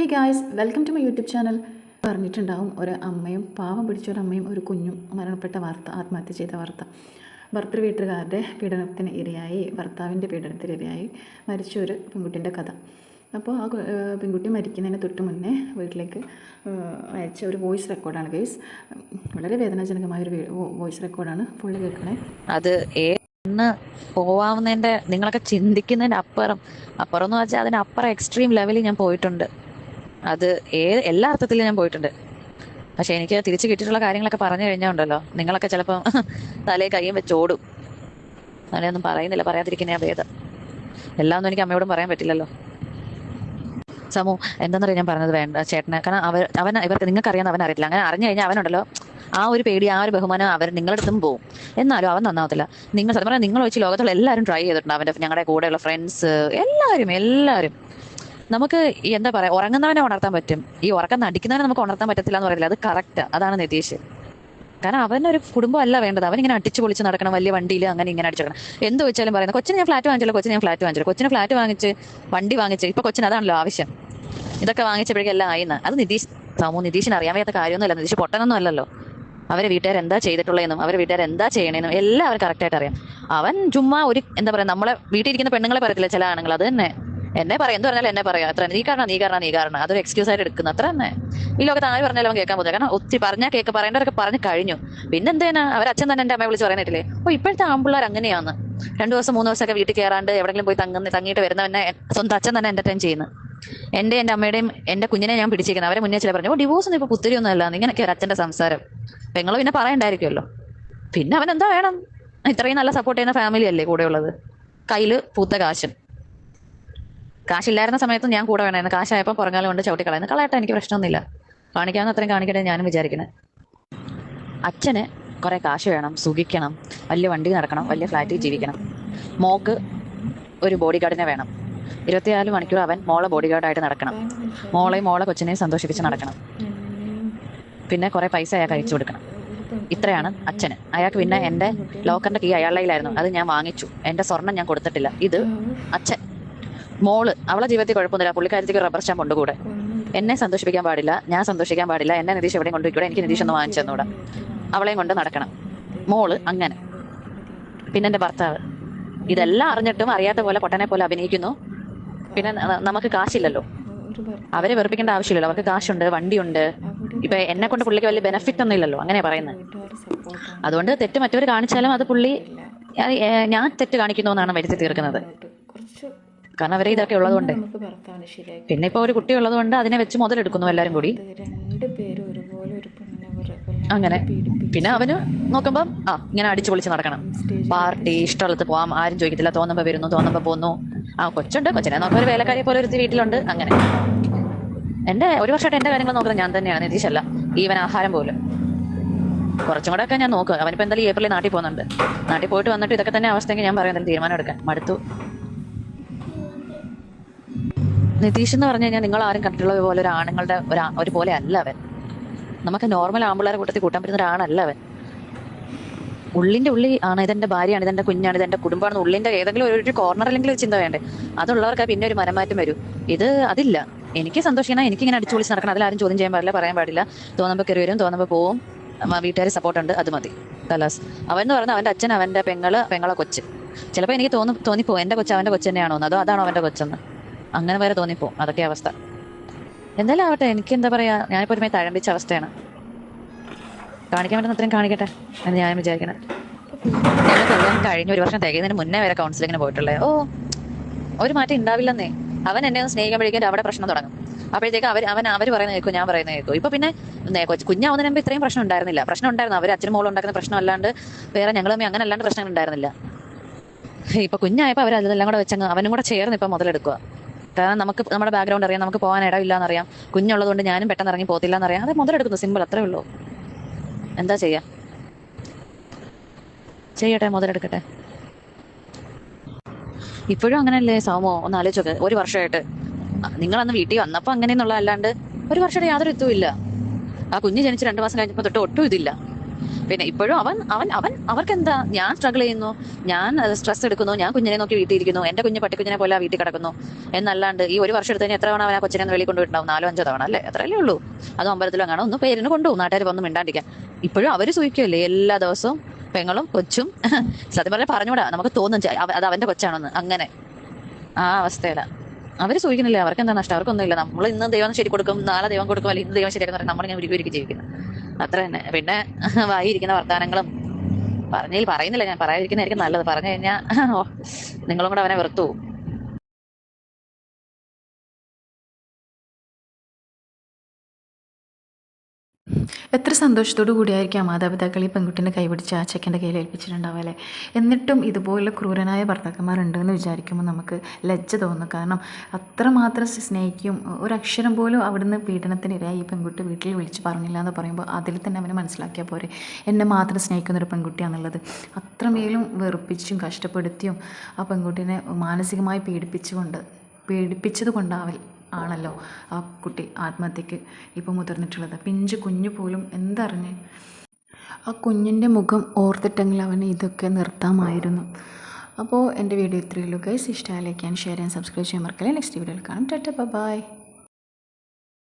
Hey guys welcome to my YouTube channel പറഞ്ഞിട്ടുണ്ടാവും ഒരു അമ്മയും പാവം പിടിച്ചൊരു അമ്മയും ഒരു കുഞ്ഞും മരണപ്പെട്ട വാർത്ത ആത്മഹത്യ ചെയ്ത വാർത്ത. ഭർത്തൃ വീട്ടുകാരുടെ പീഡനത്തിന് ഇരയായി ഭർത്താവിന്റെ പീഡനത്തിന് ഇരയായി മരിച്ച ഒരു പെൺകുട്ടിന്റെ കഥ. അപ്പോൾ ആ പെൺകുട്ടി മരിക്കുന്നതിന് തൊട്ട് മുന്നേ വീട്ടിലേക്ക് അയച്ച ഒരു വോയിസ് റെക്കോർഡാണ് ഗൈസ് വളരെ വേദനാജനകമായ ഒരു വോയിസ് റെക്കോർഡാണ്. ഫുള്ള് കേൾക്കണേ. അത് ഏന്ന് പോവാവുന്നതിന്റെ നിങ്ങളൊക്കെ ചിന്തിക്കുന്നതിന്റെ അപ്പുറം. അപ്പുറം എന്ന് വെച്ചാൽ അതിനപ്പുറം എക്സ്ട്രീം ലെവലിൽ ഞാൻ പോയിട്ടുണ്ട്. അത് ഏ എല്ലാ അർത്ഥത്തിലും ഞാൻ പോയിട്ടുണ്ട്. പക്ഷെ എനിക്ക് തിരിച്ചു കിട്ടിയിട്ടുള്ള കാര്യങ്ങളൊക്കെ പറഞ്ഞു കഴിഞ്ഞാൽ നിങ്ങളൊക്കെ ചിലപ്പം തലേ കൈയും വെച്ചോടും അങ്ങനെയൊന്നും പറയുന്നില്ല. പറയാതിരിക്കുന്ന ഭേദം. എല്ലാം ഒന്നും എനിക്ക് അമ്മയോടും പറയാൻ പറ്റില്ലല്ലോ. സമു എന്താണെന്നറിയാം ഞാൻ പറഞ്ഞത് വേണ്ട ചേട്ടനെ. കാരണം അവർ അവൻ ഇവർക്ക് നിങ്ങൾക്ക് അറിയാൻ അവൻ അറിയില്ല അങ്ങനെ അറിഞ്ഞു കഴിഞ്ഞാൽ അവനുണ്ടല്ലോ ആ ഒരു പേടി ആ ഒരു ബഹുമാനം അവർ നിങ്ങളുടെ അടുത്തും പോകും എന്നാലും അവൻ നന്നാവത്തില്ല. നിങ്ങൾ സത്യം പറഞ്ഞാൽ നിങ്ങൾ വെച്ച് ലോകത്തുള്ള എല്ലാവരും ട്രൈ ചെയ്തിട്ടുണ്ട്. അവന്റെ ഞങ്ങളുടെ കൂടെയുള്ള ഫ്രണ്ട്സ് എല്ലാവരും എല്ലാവരും. നമുക്ക് എന്താ പറയാ ഉറങ്ങുന്നവനെ ഉണർത്താൻ പറ്റും. ഈ ഉറക്കം നടിക്കുന്നവനെ നമുക്ക് ഉണർത്താൻ പറ്റത്തില്ല എന്ന് പറയില്ല. അത് കറക്റ്റ് അതാണ് നിതീഷ്. കാരണം അവനൊരു കുടുംബം അല്ല വേണ്ടത്. അവൻ ഇങ്ങനെ അടിച്ചു പൊളിച്ച് നടക്കണം വലിയ വണ്ടിയിൽ അങ്ങനെ ഇങ്ങനെ അടിച്ചെടുക്കണം എന്ത് വെച്ചാലും പറയുന്നത് കൊച്ചിന് ഞാൻ ഫ്ലാറ്റ് വാങ്ങിച്ചല്ലോ കൊച്ചിന് ഞാൻ ഫ്ലാറ്റ് വാങ്ങിച്ചു കൊച്ചിന് ഫ്ലാറ്റ് വാങ്ങിച്ച് വണ്ടി വാങ്ങിച്ച് ഇപ്പൊ കൊച്ചിന് അതാണല്ലോ ആവശ്യം. ഇതൊക്കെ വാങ്ങിച്ചപ്പോഴേക്കും എല്ലാം ആയിന്ന്. അത് നിതീഷ് സാമു നിതീഷിന് അറിയാൻ വയ്യാത്ത കാര്യമൊന്നുമല്ല. നിതീഷ് പൊട്ടനൊന്നും അല്ലല്ലോ. അവരെ വീട്ടുകാർ എന്താ ചെയ്തിട്ടുള്ളതെന്നും അവരെ വീട്ടുകാർ എന്താ ചെയ്യണേന്നും എല്ലാം അവർ കറക്റ്റായിട്ട് അറിയാം. അവൻ ചുമ്മാ ഒരു എന്താ പറയാ നമ്മളെ വീട്ടിൽ ഇരിക്കുന്ന പെണ്ണുങ്ങളെ പറയത്തില്ല ചില ആണുങ്ങൾ. അത് തന്നെ. എന്നെ പറയാം എന്ത് പറഞ്ഞാലും എന്നെ പറയാം. അത്ര നീ കാരണം നീ കാരണം നീ കാരണം. അതൊരു എക്സ്ക്യൂസ് ആയിട്ട് എടുക്കുന്നു അത്ര തന്നെ. ഈ ലോകത്ത് ആര് പറഞ്ഞാലും അവൻ കേൾക്കാൻ പോകുന്നത് കാരണം ഒത്തിരി പറഞ്ഞാൽ കേക്ക് പറയേണ്ടവരൊക്കെ പറഞ്ഞു കഴിഞ്ഞു. പിന്നെ എന്തേനാ അവർ അച്ഛൻ തന്നെ എന്റെ അമ്മയെ വിളിച്ച് പറയാനായിട്ടില്ലേ ഓ ഇപ്പോഴത്തെ ആമ്പിള്ളേർ അങ്ങനെയാണ്. രണ്ടു ദിവസം മൂന്ന് ദിവസമൊക്കെ വീട്ടിൽ കയറാണ്ട് എവിടെങ്കിലും പോയി തങ്ങുന്ന തങ്ങിയിട്ട് വരുന്നവനെ സ്വന്തം അച്ഛൻ തന്നെ എന്റർടൈൻ ചെയ്യുന്നു. എന്റെ എന്റെ അമ്മയുടെയും എന്റെ കുഞ്ഞിനെ ഞാൻ പിടിച്ചിരിക്കുന്നത് അവരെ മുന്നേ ചില പറഞ്ഞു ഓ ഡിവോഴ്സ് ഒന്നും ഇപ്പൊ പുത്തിരിയൊന്നും അല്ല. ഇങ്ങനെയൊക്കെ ഒരു അച്ഛന്റെ സംസാരം. പെങ്ങൾ പിന്നെ പറയണ്ടായിരിക്കുമല്ലോ പിന്നെ അവൻ എന്താ വേണം? ഇത്രയും നല്ല സപ്പോർട്ട് ചെയ്യുന്ന ഫാമിലി അല്ലേ കൂടെയുള്ളത് കയ്യിൽ പൂത്ത കാശും. കാശില്ലായിരുന്ന സമയത്ത് ഞാൻ കൂടെ വേണമായിരുന്നു കാശായപ്പോൾ പുറങ്ങാലം കൊണ്ട് ചവിട്ടി കളയുന്നു. കളയട്ടെ എനിക്ക് പ്രശ്നമൊന്നുമില്ല. കാണിക്കാവുന്ന അത്രയും കാണിക്കട്ടെ ഞാനും വിചാരിക്കുന്നത് അച്ഛന് കുറെ കാശ് വേണം സുഖിക്കണം വലിയ വണ്ടി നടക്കണം വലിയ ഫ്ലാറ്റിൽ ജീവിക്കണം. മോക്ക് ഒരു ബോഡി ഗാർഡിനെ വേണം. ഇരുപത്തിനാല് മണിക്കൂർ അവൻ മോളെ ബോഡി ഗാർഡായിട്ട് നടക്കണം. മോളെയും മോളെ കൊച്ചിനെയും സന്തോഷിപ്പിച്ച് നടക്കണം. പിന്നെ കുറേ പൈസ അയാൾക്ക് അയച്ചു കൊടുക്കണം. ഇത്രയാണ് അച്ഛന്. അയാൾക്ക് പിന്നെ എന്റെ ലോക്കറിന്റെ കീ അയാളുടെ കയ്യിലായിരുന്നു. അത് ഞാൻ വാങ്ങിച്ചു. എന്റെ സ്വർണം ഞാൻ കൊടുത്തിട്ടില്ല. ഇത് അച്ഛൻ മോൾ അവളെ ജീവിതത്തിൽ കുഴപ്പമൊന്നുമില്ല. പുള്ളിക്കാരത്തേക്ക് റബ്ബർ സ്റ്റാമ്പ് ഉണ്ട് കൂടെ. എന്നെ സന്തോഷിപ്പിക്കാൻ പാടില്ല ഞാൻ സന്തോഷിക്കാൻ പാടില്ല എന്നെ നിതീഷ് എവിടെയും കൊണ്ടുപോയിക്കൂടെ എനിക്ക് നിതീഷ് ഒന്ന് വാങ്ങിച്ചു തന്നൂടെ. അവളെയും കൊണ്ട് നടക്കണം. മോൾ അങ്ങനെ. പിന്നെ എന്റെ ഭർത്താവ്. ഇതെല്ലാം അറിഞ്ഞിട്ടും അറിയാത്ത പോലെ പൊട്ടനെ പോലെ അഭിനയിക്കുന്നു. പിന്നെ നമുക്ക് കാശില്ലല്ലോ. അവരെ വെറുപ്പിക്കേണ്ട ആവശ്യമില്ലല്ലോ. അവർക്ക് കാശുണ്ട് വണ്ടിയുണ്ട്. ഇപ്പൊ എന്നെ കൊണ്ട് പുള്ളിക്ക് വലിയ ബെനിഫിറ്റ് ഒന്നും ഇല്ലല്ലോ. അങ്ങനെ പറയുന്നത് അതുകൊണ്ട് തെറ്റ് മറ്റവർ കാണിച്ചാലും അത് പുള്ളി ഞാൻ തെറ്റ് കാണിക്കുന്നു എന്നാണ് വരുത്തി തീർക്കുന്നത്. കാരണം അവരെ ഇതൊക്കെ ഉള്ളതുകൊണ്ട്. പിന്നെ ഇപ്പൊ ഒരു കുട്ടി ഉള്ളതുകൊണ്ട് അതിനെ വെച്ച് മുതലെടുക്കുന്നു എല്ലാരും കൂടി. അങ്ങനെ. പിന്നെ അവന് നോക്കുമ്പം ആ ഇങ്ങനെ അടിച്ചു പൊളിച്ച് നടക്കണം. പാർട്ടി ഇഷ്ടമുള്ളത് പോവാം ആരും ചോദിക്കത്തില്ല തോന്നുമ്പോ വരുന്നു തോന്നുമ്പോ പോന്നു. ആ കൊച്ചുണ്ട് കൊച്ചിനെ നോക്കാൻ ഒരു വേലക്കാരിയെ പോലെ ഒരു വീട്ടിലുണ്ട് അങ്ങനെ. എന്റെ ഒരു വർഷമായിട്ട് എന്റെ കാര്യങ്ങൾ നോക്കുന്നത് ഞാൻ തന്നെയാണ് നിതീഷല്ല. ഈവൻ ആഹാരം പോലും. കുറച്ചും കൂടെ ഒക്കെ ഞാൻ നോക്കുക അവനിപ്പോ എന്തായാലും ഏപ്രിലിൽ നാട്ടിൽ പോകുന്നുണ്ട്. നാട്ടിൽ പോയിട്ട് വന്നിട്ട് ഇതൊക്കെ തന്നെ അവസ്ഥയെങ്കിൽ ഞാൻ പറയുന്നത് തീരുമാനം എടുക്കാൻ. മടുത്തു. നിതീഷ് എന്ന് പറഞ്ഞു കഴിഞ്ഞാൽ നിങ്ങൾ ആരും കണ്ടിട്ടുള്ള പോലെ ഒരു ആണുങ്ങളുടെ ഒരു പോലെ അല്ല അവൻ. നമുക്ക് നോർമൽ ആമ്പിള്ളേരെ കൂട്ടത്തിൽ കൂട്ടാൻ പറ്റുന്ന ഒരാണല്ല അവൻ. ഉള്ളിന്റെ ഉള്ളി ആണ് ഇതെന്റെ ഭാര്യയാണ് ഇതെന്റെ കുഞ്ഞാണ് ഇതെന്റെ കുടുംബമാണ് ഉള്ളിന്റെ ഏതെങ്കിലും ഒരു- കോർണറിലെങ്കിലും ചിന്ത വേണ്ടേ? അതുള്ളവർക്ക് പിന്നെ ഒരു മനമാറ്റം വരും. ഇത് അതില്ല. എനിക്ക് സന്തോഷിക്കണം എനിക്ക് ഇങ്ങനെ അടിച്ചു വിളിച്ച് നടക്കണം അതിലാരും ചോദ്യം ചെയ്യാൻ പാടില്ല പറയാൻ പാടില്ല. തോന്നുമ്പോൾ കയറി വരും തോന്നുമ്പോൾ പോവും. വീട്ടുകാർ സപ്പോർട്ട് ഉണ്ട് അത് മതി. കലാസ് അവൻ എന്ന് പറഞ്ഞാൽ അവന്റെ അച്ഛൻ അവന്റെ പെങ്ങൾ പെങ്ങളെ കൊച്ച്. ചിലപ്പോൾ എനിക്ക് തോന്നി തോന്നിപ്പോ എന്റെ കൊച്ച് അവന്റെ കൊച്ചു തന്നെയാണോ അതോ അതാണോ അവന്റെ കൊച്ചെന്ന്. അങ്ങനെ വരെ തോന്നിപ്പോ. അതൊക്കെ അവസ്ഥ. എന്തായാലും ആവട്ടെ എനിക്ക് എന്താ പറയാ ഞാനിപ്പോ ഒരുമായി തഴമ്പിച്ച അവസ്ഥയാണ്. കാണിക്കാൻ പറ്റുന്ന അത്രയും കാണിക്കട്ടെ എന്ന് ഞാൻ വിചാരിക്കണം. കഴിഞ്ഞ ഒരു വർഷം തികയുന്നതിന് മുന്നേ വരെ കൗൺസിലിങ്ങിന് പോയിട്ടുള്ളത് ഓ ഒരു മാറ്റം ഉണ്ടാവില്ലെന്നേ അവൻ എന്നെ ഒന്ന് സ്നേഹിക്കുമ്പോഴേക്കും അവിടെ പ്രശ്നം തുടങ്ങും. അപ്പോഴത്തേക്ക് അവർ അവൻ അവർ പറയുന്നത് കേൾക്കും ഞാൻ പറയുന്നത് കേൾക്കും. ഇപ്പൊ പിന്നെ കുഞ്ഞാവുന്നതിന് മുമ്പ് ഇത്രയും പ്രശ്നം ഉണ്ടായിരുന്നില്ല. പ്രശ്നം ഉണ്ടായിരുന്നു. അവർ അച്ഛനും മോളും ഉണ്ടാക്കുന്ന പ്രശ്നം അല്ലാണ്ട് വേറെ ഞങ്ങൾ അങ്ങനെ അല്ലാണ്ട് പ്രശ്നങ്ങൾ ഉണ്ടായിരുന്നില്ല. ഇപ്പൊ കുഞ്ഞായപ്പോ അവർ അതെല്ലാം കൂടെ വെച്ചങ്ങ് അവനും കൂടെ ചേർന്ന് ഇപ്പൊ മുതലെടുക്കുക കാരണം നമുക്ക് നമ്മുടെ ബാക്ക്ഗ്രൗണ്ട് അറിയാം നമുക്ക് പോകാൻ ഇടമില്ല എന്നറിയാം കുഞ്ഞുള്ളതുകൊണ്ട് ഞാനും പെട്ടെന്ന് ഇറങ്ങി പോത്തില്ല എന്നറിയാം അത് മുതലെടുക്കുന്നു സിമ്പിൾ അത്രേ ഉള്ളൂ. എന്താ ചെയ്യാ? ചെയ്യട്ടെ മുതലെടുക്കട്ടെ. ഇപ്പോഴും അങ്ങനെയല്ലേ സൗമോ ഒന്ന് ആലോചിച്ചോക്ക്. ഒരു വർഷമായിട്ട്. നിങ്ങൾ അന്ന് വീട്ടിൽ വന്നപ്പോൾ അങ്ങനെയെന്നുള്ള അല്ലാണ്ട് ഒരു വർഷമായിട്ട് യാതൊരു ഇതും ഇല്ല ആ കുഞ്ഞ് ജനിച്ച് രണ്ട് മാസം കഴിഞ്ഞപ്പോൾ തൊട്ട് ഒട്ടും ഇതില്ല. പിന്നെ ഇപ്പോഴും അവൻ അവൻ അവൻ അവർക്ക് എന്താ ഞാൻ സ്ട്രഗിൾ ചെയ്യുന്നു. ഞാൻ സ്ട്രെസ് എടുക്കുന്നു. ഞാൻ കുഞ്ഞിനെ നോക്കി വീട്ടിൽ ഇരിക്കുന്നു എന്റെ കുഞ്ഞ് പട്ടിക്കുഞ്ഞിനെ പോലെ വീട്ടിൽ കിടക്കുന്നു. എന്നല്ലാണ്ട് ഈ ഒരു വർഷം എടുത്തതിന് എത്ര തവണ അവൻ ആ കൊച്ചിനെ വെളിയിൽ കൊണ്ടുപോയിട്ടുണ്ടാവും? നാലോ അഞ്ചോ തവണ അല്ലേ? അത്രയല്ലേ ഉള്ളൂ. അത് അമ്പലത്തിലും അങ്ങനെ ഒന്ന് പേരിന് കൊണ്ടുപോകും. നാട്ടുകാർ വന്ന് മിണ്ടാണ്ടിരിക്കാൻ. ഇപ്പോഴും അവർ സൂക്ഷിക്കുമല്ലേ എല്ലാ ദിവസവും പെങ്ങളും കൊച്ചും. സത്യം പറഞ്ഞാൽ പറഞ്ഞുകൂടാ. നമുക്ക് തോന്നും അത് അവന്റെ കൊച്ചാണെന്ന്. അങ്ങനെ. ആ അവസ്ഥയിലാണ് അവർ സൂഹിക്കുന്നില്ല അവർക്ക് എന്താ നഷ്ടം? അവർക്കൊന്നുമില്ല. നമ്മൾ ഇന്ന് ദൈവം ശരി കൊടുക്കും. നാളെ ദൈവം കൊടുക്കും. അല്ലെങ്കിൽ ഇന്ന് ദൈവം ശരിയാക്കുന്ന പറഞ്ഞാൽ നമ്മളിങ്ങനെ ഉരുക്കി ഉരുക്കി ജീവിക്കുന്നു. അത്ര തന്നെ. പിന്നെ വായിരിക്കുന്ന വർത്തമാനങ്ങളും പറഞ്ഞതിൽ പറയുന്നില്ല ഞാൻ പറയാതിരിക്കുന്നതായിരിക്കും നല്ലത്. പറഞ്ഞു കഴിഞ്ഞാൽ നിങ്ങളും കൂടെ അവനെ വെറുത്തു എത്ര സന്തോഷത്തോടു കൂടിയായിരിക്കാം മാതാപിതാക്കൾ ഈ പെൺകുട്ടീനെ കൈപിടിച്ച് ആ ചെക്കന്റെ കയ്യിൽ ഏൽപ്പിച്ചിട്ടുണ്ടാവുക അല്ലേ? എന്നിട്ടും ഇതുപോലെ ക്രൂരനായ ഭർത്താക്കന്മാരുണ്ടെന്ന് വിചാരിക്കുമ്പോൾ നമുക്ക് ലജ്ജ തോന്നും. കാരണം അത്രമാത്രം സ്നേഹിക്കും. ഒരക്ഷരം പോലും അവിടുന്ന് പീഡനത്തിനിരയായി ഈ പെൺകുട്ടി വീട്ടിൽ വിളിച്ച് പറഞ്ഞില്ല എന്ന് പറയുമ്പോൾ അതിൽ തന്നെ അവനെ മനസ്സിലാക്കിയാൽ പോരെ. എന്നെ മാത്രം സ്നേഹിക്കുന്ന ഒരു പെൺകുട്ടിയാണെന്നുള്ളത്. അത്രമേലും വെറുപ്പിച്ചും കഷ്ടപ്പെടുത്തിയും ആ പെൺകുട്ടീനെ മാനസികമായി പീഡിപ്പിച്ചുകൊണ്ട് പീഡിപ്പിച്ചത് കൊണ്ടാവൽ ആണല്ലോ ആ കുട്ടി ആത്മഹത്യക്ക് ഇപ്പോൾ മുതിർന്നിട്ടുള്ളത്. പിഞ്ചു കുഞ്ഞു പോലും എന്തറിഞ്ഞ്? ആ കുഞ്ഞിന്റെ മുഖം ഓർത്തിട്ടെങ്കിൽ അവന് ഇതൊക്കെ നിർത്താമായിരുന്നു. അപ്പോൾ എന്റെ വീഡിയോ ഇത്രയുള്ളൂ ഗൈസ് ഇഷ്ടമായി like and share and subscribe ചെയ്യാൻ മറക്കല്ലേ. നെക്സ്റ്റ് വീഡിയോയിൽ കാണാം. Tata bye.